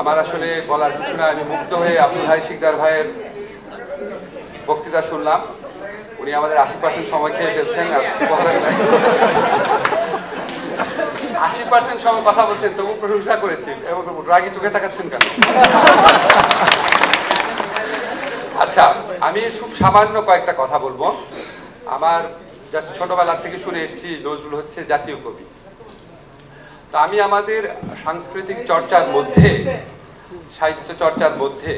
আমার আসলে বলার কিছু না আমি মুক্ত হয়ে আব্দুল হাই শিকদার ভাইয়ের বক্তৃতা শুনলাম। উনি আমাদের আশি পার্সেন্ট সময় খেয়ে ফেলছেন আর কিছু বলার নাই। আশি পার্সেন্ট সময় কথা বলছেন, তবু প্রশংসা করেছি এবং রাগি চোখে তাকাচ্ছেন কেন? আচ্ছা আমি খুব সামান্য কয়েকটা কথা বলব। আমার জাস্ট ছোটবেলা থেকে শুনে এসেছি, নজরুল হচ্ছে জাতীয় কবি। তো আমি আমাদের সাংস্কৃতিক চর্চার মধ্যে, সাহিত্য চর্চার মধ্যে,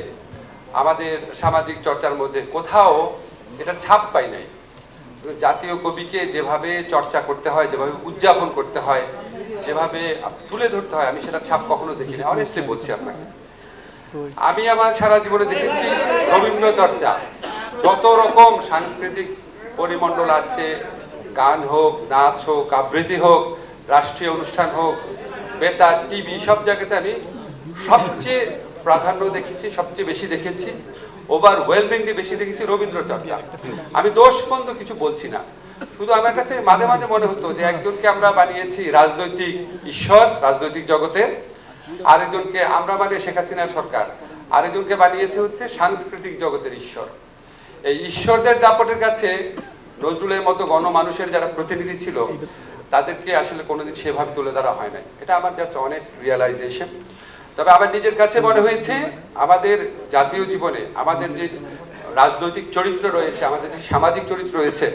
আমাদের সামাজিক চর্চার মধ্যে কোথাও এটার ছাপ পাই নাই। জাতীয় কবিকে যেভাবে চর্চা করতে হয়, যেভাবে উদযাপন করতে হয়, যেভাবে তুলে ধরতে হয়, আমি সেটা ছাপ কখনো দেখিনি অনেস্টলি বলছি আপনাকে। আমি আমার সারা জীবনে দেখেছি রবীন্দ্র চর্চা। যত রকম সাংস্কৃতিক পরিমণ্ডল আছে, গান হোক, নাচ হোক, আবৃত্তি হোক রাষ্ট্রীয় অনুষ্ঠান হোক বেতার টিভি, সব জায়গাতে আমি সবচেয়ে প্রাধান্য দেখেছি, সবচেয়ে বেশি দেখেছি ওভারওয়েলমিংলি বেশি দেখেছি রবীন্দ্র চর্চা আমি দোষ বন্ধ কিছু বলছি না। শুধু আমার কাছে মাঝে মাঝে মনে হতো যে একজনকে আমরা বানিয়েছি রাজনৈতিক ঈশ্বর, রাজনৈতিক জগতে, আরেকজনকে আমরা মানে শেখ হাসিনার সরকার, আরেকজনকে বানিয়েছে হচ্ছে সাংস্কৃতিক জগতের ঈশ্বর। এই ঈশ্বরদের দাপটের কাছে নজরুলের মতো গণমানুষের যারা প্রতিনিধি ছিল তাদেরকে আসলে কোনোদিন সেভাবে তুলে ধরা হয় নাই। এটা আমার জাস্ট অনেস্ট রিয়েলাইজেশন তবে আমার নিজের কাছে মনে হয়েছে, আমাদের জাতীয় জীবনে, আমাদের যে রাজনৈতিক চরিত্র রয়েছে, আমাদের যে সামাজিক চরিত্র রয়েছে,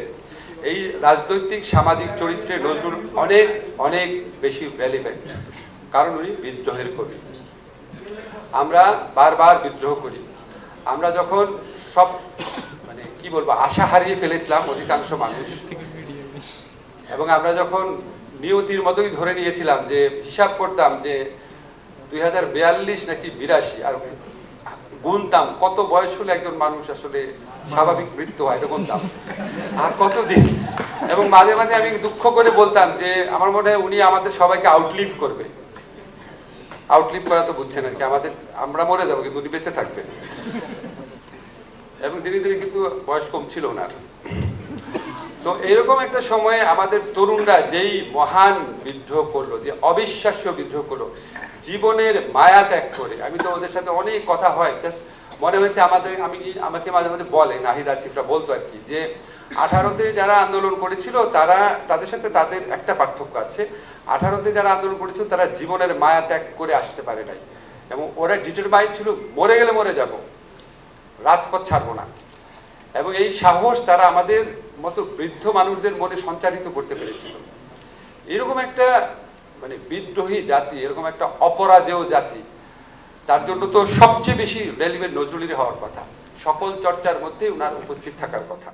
এই রাজনৈতিক সামাজিক চরিত্রে নজরুল অনেক অনেক বেশি রেলিভেন্ট কারণ উনি বিদ্রোহের কবি। আমরা বারবার বিদ্রোহ করি। আমরা যখন সব মানে কি বলব, আশা হারিয়ে ফেলেছিলাম অধিকাংশ মানুষ। এবং আমরা যখন নিয়তির মতোই ধরে নিয়েছিলাম যে হিসাব করতাম যে দুই হাজার বিয়াল্লিশ নাকি বিরাশি, আর গুনতাম কত বয়স হলে একজন মানুষ আসলে স্বাভাবিক মৃত্যু হয়, এটা গুনতাম। আর কতদিন? এবং মাঝে মাঝে আমি দুঃখ করে বলতাম যে আমার মনে হয় উনি আমাদের সবাইকে আউটলিভ করবে। আউটলিভ করা তো বুঝছেন আর কি, আমাদের, আমরা মরে যাব, কিন্তু উনি বেঁচে থাকবেন। এবং ধীরে ধীরে কিন্তু বয়স কম ছিল ওনার। তো এরকম একটা সময়ে আমাদের তরুণরা যেই মহান বিদ্রোহ করল, যে অবিশ্বাস্য বিদ্রোহ করল, জীবনের মায়া ত্যাগ করে, আমি তো ওদের সাথে অনেক কথা হয় জাস্ট মনে হয়েছে আমাদের, আমি আমাকে মাঝে মাঝে বলে, নাহিদ আসিফরা বলতো আর কি, যে আঠারোতে যারা আন্দোলন করেছিল, তারা, তাদের সাথে তাদের একটা পার্থক্য আছে, আঠারোতে যারা আন্দোলন করেছিল, তারা জীবনের মায়া ত্যাগ করে আসতে পারে নাই, এবং ওরা ডিটারমাইন ছিল, মরে গেলে মরে যাব, রাজপথ ছাড়বো না, এবং এই সাহস তারা আমাদের মতো বৃদ্ধ মানুষদের মনে সঞ্চারিত করতে পেরেছিল। এরকম একটা মানে বিদ্রোহী জাতি, এরকম একটা অপরাজেয় জাতি, তার জন্য তো সবচেয়ে বেশি রেলিভেন্ট নজরুলের হওয়ার কথা। সকল চর্চার মধ্যে উনার উপস্থিত থাকার কথা।